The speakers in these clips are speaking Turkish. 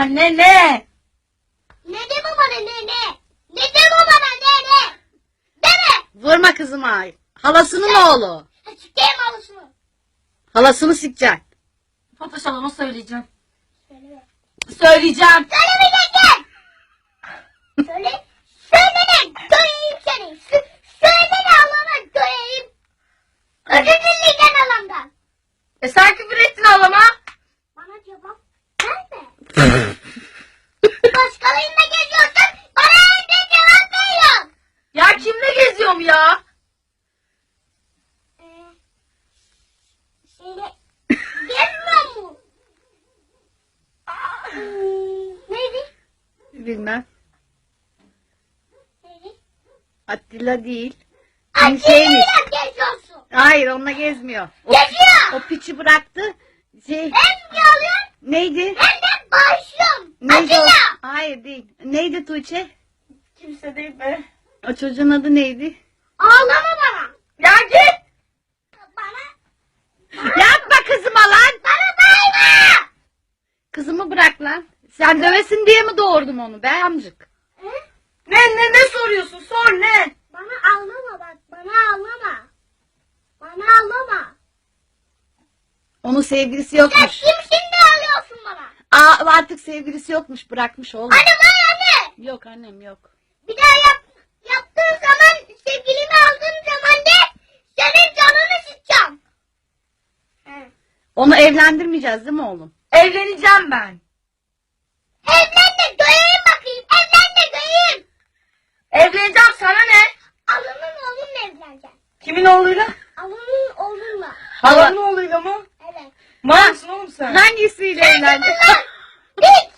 Ha ne ne? Ne deme bana ne ne? Ne deme bana ne ne? Deme. Vurma kızıma. Halasının oğlu. Ha, Sikeyim alışını. Halasını sikeceksin. Fatoş halama söyleyeceğim. Söyle. Söyleyeceğim. Söylemeyeceksin. Söyle. Söyle döyeyim seni. Sö- Söyle de Allah'ına döyeyim. Özür dileyeceksin Allah'ımdan. E sen küfür ettin halama. Bana cevap verme. Başkalarıyla geziyorsun. Bana evde cevap veriyorsun. Ya kimle geziyorum ya? Ee, Şimdi gezmiyor mu? Hmm, Neydi? Bilmem. Attila değil. Acıyla geziyorsun. Hayır onunla gezmiyor. O, Geziyor. o piçi bıraktı. Şey Hem alıyorsun neydi? hem de başlıyorsun. Neydi o? Hayır değil. Neydi Tuğçe? Kimse değil be. O çocuğun adı neydi? Ağlama bana. Ya git. Bana. Yapma kızıma lan. Bana bayma. Kızımı bırak lan. Sen dövesin diye mi doğurdum onu be amcık? He? Ne ne ne soruyorsun? Sor ne? Bana ağlama bak. Bana ağlama. Bana ağlama. Onun sevgilisi Sen yokmuş. kimsin de ağlıyorsun bana? Aa, artık sevgilisi yokmuş bırakmış oğlum. Anne var anne. Yok annem yok. Bir daha yap, yaptığın zaman sevgilimi aldığın zaman de senin canını sıkacağım. He. Onu evlendirmeyeceğiz değil mi oğlum? Evleneceğim ben. Evleneceğim sana ne? Alının oğlunla evleneceksin. Kimin oğluyla? Alının oğlunla. Halanın oğluyla mı? Evet. Mağarsın oğlum sen. Hangisiyle Sen evlendi? kimsin lan? Piç.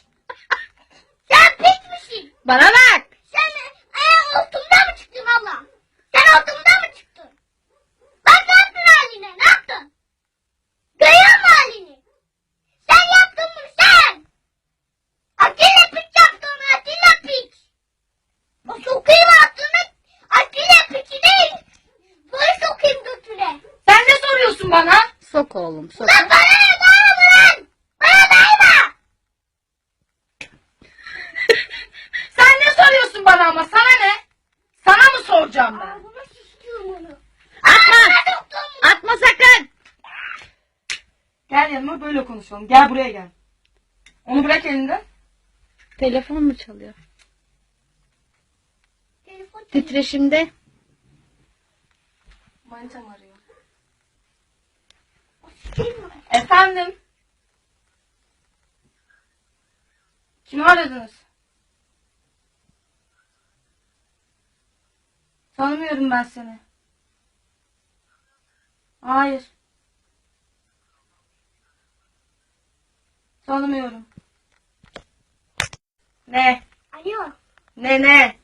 Sen piç misin? Bana bak. Sen e, altımda mı çıktın abla? Sen altımda mı çıktın? Bak ne yaptın haline? Ne yaptın? Görüyor musun halini? Sen yaptın bunu sen. Atilla piç yaptın onu Atilla piç. O sokayım altını Atilla piçi değil. Böyle sokayım götüne. Sen ne soruyorsun bana? Sok oğlum sok. Lan bana ne bağırma lan? Bana bağırma. Sen ne soruyorsun bana ama sana ne? Sana mı soracağım ben? Ağzıma sıçtım onu. Atma. Atma sakın. Gel yanıma böyle konuşalım. Gel buraya gel. Onu bırak elinden. Telefon mu çalıyor? Telefon çalıyor. Titreşimde. Manitam arıyor. Efendim? Kimi aradınız? Tanımıyorum ben seni. Hayır. Tanımıyorum. Ne? Alo. Ne ne?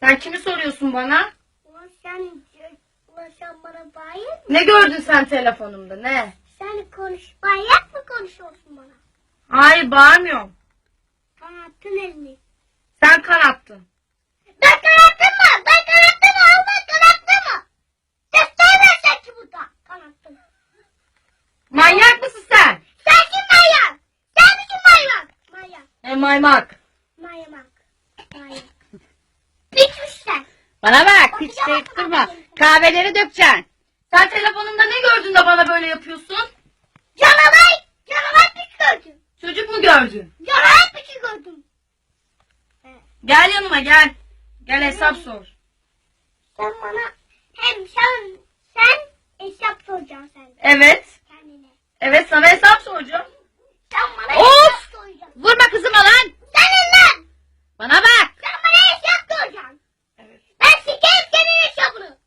Sen kimi soruyorsun bana? Ulan sen, mı? Ne gördün sen telefonumda ne? Sen konuş, bayak mı konuşuyorsun bana? Hayır bağırmıyorum. Kanattın elini. Sen kanattın. Ben kanattım mı? Ben kanattım mı? Allah kanattı mı? Gösterme sen ki burada. Kanattım. Manyak mısın sen? Sen kim manyak? Sen misin manyak? Manyak. E maymak. Manyak. Manyak. Bitmiş sen. Bana bak hiç deyip durma. Kahveleri dökeceksin. Sen telefonumda ne gördün de bana böyle yapıyorsun? Canavar. Canavar piç gördüm. Çocuk mu gördün? Canavar piçi gördüm. Gel yanıma gel. Gel hesap sor. Sen bana hem sen sen hesap soracaksın sen de Evet. kendine. Evet sana hesap soracağım. Sen bana Of! hesap soracaksın. Vurma kızıma lan. Senin lan. Bana bak. Sen bana hesap soracaksın. Evet. Ben sikeyim senin hesabını.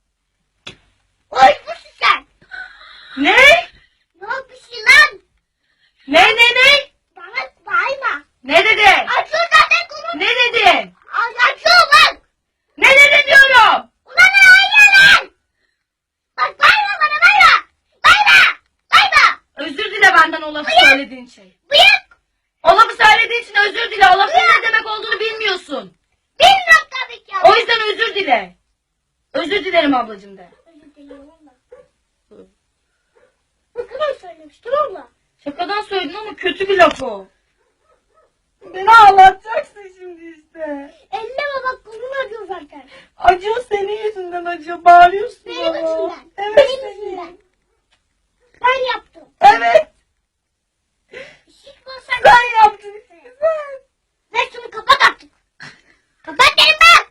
Oymuşsun sen. Ne? Ne yapıyorsun lan? Ne ne ne? Bana bağırma. Ne dedi? Açıyor zaten konu. Ne dedi? Açıyor bak. Ne dedi diyorum? Ulan ne ayıyor lan? Bak bağırma bana bağırma. Bağırma. Bağırma. Özür dile benden o lafı Hayır. söylediğin şey. Bıyık. O lafı söylediğin için özür dile. O lafın ne demek olduğunu bilmiyorsun. Bilmiyorum tabii ki. O yüzden özür dile. Özür dilerim ablacığım de. Özür dilerim abla. Ne kadar söylemiştim abla? Şakadan söyledin ama kötü bir laf o. Beni ağlatacaksın şimdi işte. Elleme bak kolun acıyor zaten. Acıyor senin yüzünden acıyor. Bağırıyorsun Benim ama. yüzümden. Evet Benim senin. yüzümden. Ben yaptım. Evet. Hiç basar. Sen yaptın. Sen. Ver şunu kapat artık. kapat elimi.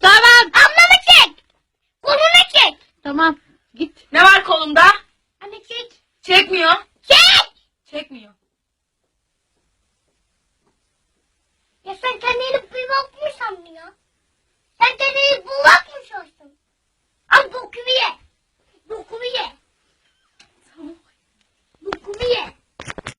Tamam. Ablamı çek. Kolunu çek. Tamam. Git. Ne var kolumda? Çekmiyor. Çek! Çekmiyor. Ya sen kendini